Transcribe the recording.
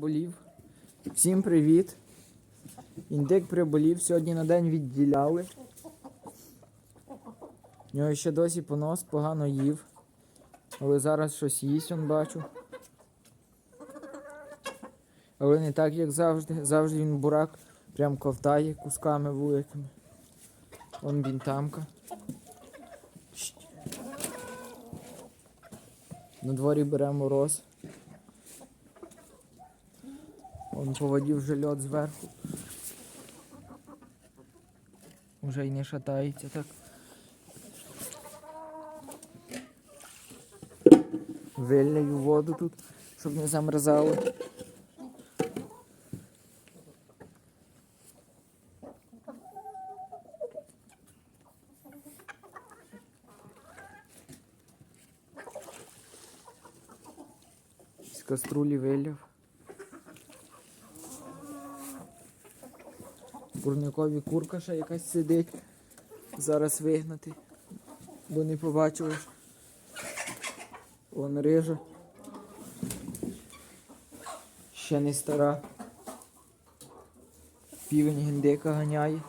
приболів. Всім привіт. Індик приболів, сьогодні на день відділяли. У нього ще досі понос, погано їв. Але зараз щось їсть, он бачу. Але не так, як завжди. Завжди він бурак прям ковтає кусками великими. Вон він тамка. Чш. На дворі бере мороз. Вон по воді вже льот зверху. Уже й не шатається так. Вильняю воду тут, щоб не замерзало. З каструлі виляв. Курникові курка ще якась сидить. Зараз вигнати. Бо не побачили. Вон рижа. Ще не стара. Півень гіндика ганяє.